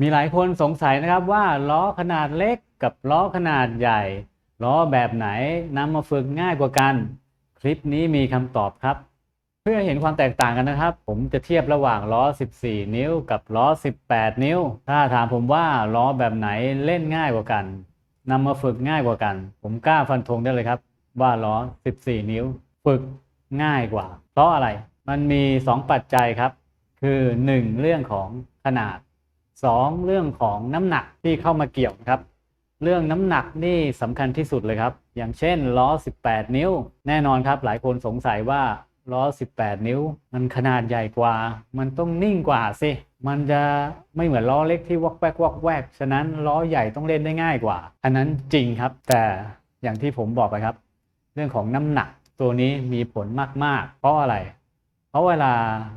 มีหลายคนสงสัยนะครับว่าล้อขนาดเล็กกับล้อขนาดใหญ่ ล้อแบบไหนนำมาฝึกง่ายกว่ากัน คลิปนี้มีคำตอบครับ เพื่อเห็นความแตกต่างกันนะครับ ผมจะเทียบระหว่างล้อ 14 นิ้วกับล้อ 18 นิ้ว ถ้าถามผมว่าล้อแบบไหนเล่นง่ายกว่ากันนำมาฝึกง่ายกว่ากัน ผมกล้าฟันธงได้เลยครับ ว่าล้อ 14 นิ้ว ฝึกง่ายกว่า เพราะอะไรมันมี 2 ปัจจัยครับ คือ 1 เรื่องของขนาด 2 เรื่องของน้ำหนักที่เข้ามาเกี่ยวครับ เรื่องน้ำหนักนี่สำคัญที่สุดเลยครับ อย่างเช่นล้อ 18 นิ้ว แน่นอนครับ หลายคนสงสัยว่าล้อ 18 นิ้ว มันขนาดใหญ่กว่า มันต้องนิ่งกว่าสิ มันจะไม่เหมือนล้อเล็กที่วอกแวกวอกแวก ฉะนั้นล้อใหญ่ต้องเล่นได้ง่ายกว่า อันนั้นจริงครับ แต่อย่างที่ผมบอกไปครับ เรื่องของน้ำหนักตัวนี้มีผลมาก ๆ เพราะอะไร เพราะเวลา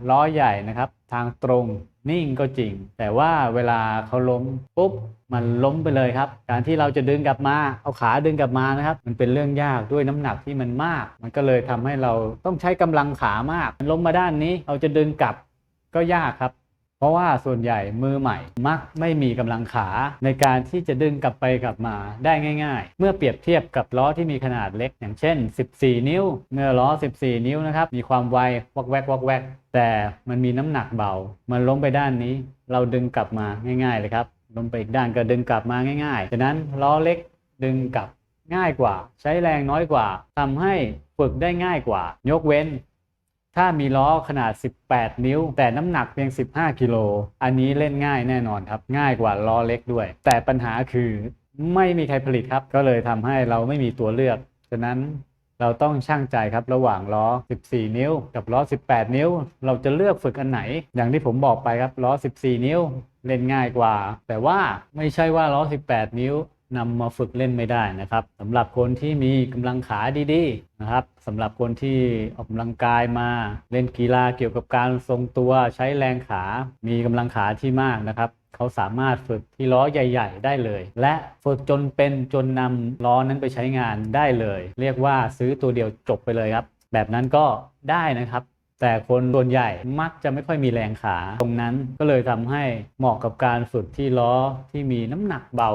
ล้อใหญ่นะครับ ทางตรง นิ่งก็จริง แต่ว่าเวลาเขาล้มปุ๊บมันล้มไปเลยครับ การที่เราจะดึงกลับมาเอาขาดึงกลับมานะครับ มันเป็นเรื่องยากด้วยน้ำหนักที่มันมาก มันก็เลยทำให้เราต้องใช้กำลังขามาก มันล้มมาด้านนี้เราจะดึงกลับก็ยากครับ เพราะว่าส่วนใหญ่มือใหม่มักไม่มีกำลังขาในการที่จะดึงกลับไปกลับมาได้ง่ายๆ เมื่อเปรียบเทียบกับล้อที่มีขนาดเล็ก อย่างเช่น 14 นิ้วเมื่อล้อ 14 นิ้วนะครับมีความไววอกแวกวอกแวกแต่มันมีน้ำหนักเบา มันล้มไปด้านนี้ เราดึงกลับมาง่าย ๆ เลยครับล้มไปอีกด้านก็ดึงกลับมาง่ายๆฉะนั้นล้อเล็กดึงกลับง่ายกว่า ใช้แรงน้อยกว่าทำให้ฝึกได้ง่ายกว่า ยกเว้น ถ้ามีล้อขนาด 18 นิ้ว แต่น้ำหนักเพียง 15 กิโล อันนี้เล่นง่ายแน่นอนครับ ง่ายกว่าล้อเล็กด้วย แต่ปัญหาคือไม่มีใครผลิตครับ ก็เลยทำให้เราไม่มีตัวเลือก ฉะนั้นเราต้องช่างใจครับระหว่างล้อ 14 นิ้ว กับล้อ 18 นิ้ว เราจะเลือกฝึกอันไหน อย่างที่ผมบอกไปครับล้อ 14 นิ้ว เล่นง่ายกว่า แต่ว่าไม่ใช่ว่าล้อ 18 นิ้ว นำมาฝึกเล่นไม่ได้นะครับสำหรับคนที่มีกำลังขาดีๆนะครับสำหรับคนที่ออกกำลังกายมาเล่นกีฬาเกี่ยวกับการทรงตัวใช้แรงขา มีกำลังขาที่มากนะครับเขาสามารถฝึกที่ล้อใหญ่ ๆ ได้เลย และฝึกจนเป็นจนนำล้อนั้นไปใช้งานได้เลย เรียกว่าซื้อตัวเดียวจบไปเลยครับ แบบนั้นก็ได้นะครับ แต่คนส่วนใหญ่มักจะไม่ค่อยมีแรงขาตรงนั้นก็เลยทำให้เหมาะกับการฝึกที่ล้อที่มีน้ำหนักเบา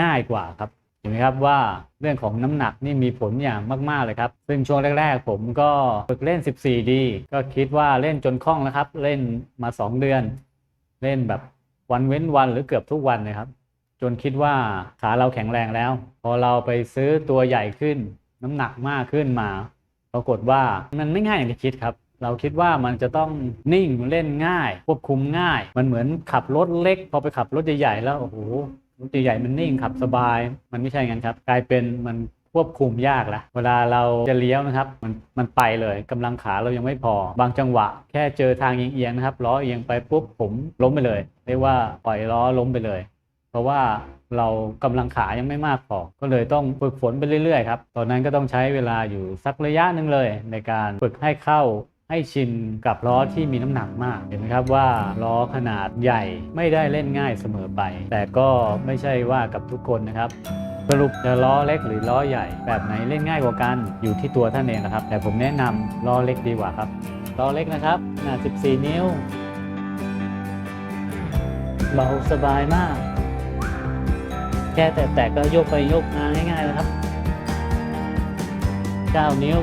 ง่ายกว่าครับเห็นไหมครับว่าเรื่องของน้ำหนักนี่มีผลอย่างมากๆเลยครับ ซึ่งช่วงแรกๆ ผมก็ฝึกเล่น 14D ก็คิดว่าเล่นจนคล่องแล้วครับ เล่นมา 2 เดือน เล่นแบบวันเว้นวันหรือเกือบทุกวันเลยครับ จนคิดว่าขาเราแข็งแรงแล้ว พอเราไปซื้อตัวใหญ่ขึ้น น้ำหนักมากขึ้นมา ปรากฏว่ามันไม่ง่ายอย่างที่คิดครับ เราคิดว่ามันจะต้องนิ่งเล่นง่าย ควบคุมง่าย มันเหมือนขับรถเล็ก พอไปขับรถใหญ่ๆแล้วโอ้โหรถใหญ่ๆมันนิ่งขับสบาย มันไม่ใช่งั้นครับ กลายเป็นมันควบคุมยากละเวลาเราจะเลี้ยวนะครับ มันมันไปเลยกำลังขาเรายังไม่พอ บางจังหวะ แค่เจอทางเอียงๆนะครับล้อเอียงไปปุ๊บผมล้มไปเลย เรียกว่าปล่อยล้อล้มไปเลย เพราะว่าเรากำลังขายังไม่มากพอ ก็เลยต้องฝึกฝนไปเรื่อยๆครับ ตอนนั้นก็ต้องใช้เวลาอยู่สักระยะหนึ่งเลย ในการฝึกให้เข้า ให้ชินกับล้อที่มีน้ำหนักมากเห็นไหมครับว่าล้อขนาดใหญ่ไม่ได้เล่นง่ายเสมอไป แต่ก็ไม่ใช่ว่ากับทุกคนนะครับสรุปจะล้อเล็กหรือล้อใหญ่แบบไหนเล่นง่ายกว่ากันอยู่ที่ตัวท่านเองนะครับ แต่ผมแนะนำล้อเล็กดีกว่าครับล้อเล็กนะครับขนาด 14 นิ้วเบาสบายมาก แค่แต่แต่ก็โยกไปโยกมาง่ายๆนะครับ 9 นิ้ว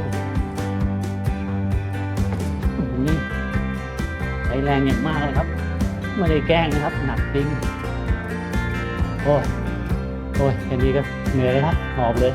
แรงอย่างมากเลยครับ ไม่ได้แกล้งนะครับ หนักจริง โอ้ยโอ้ยแค่นี้ก็เหนื่อยเลยครับหอบเลย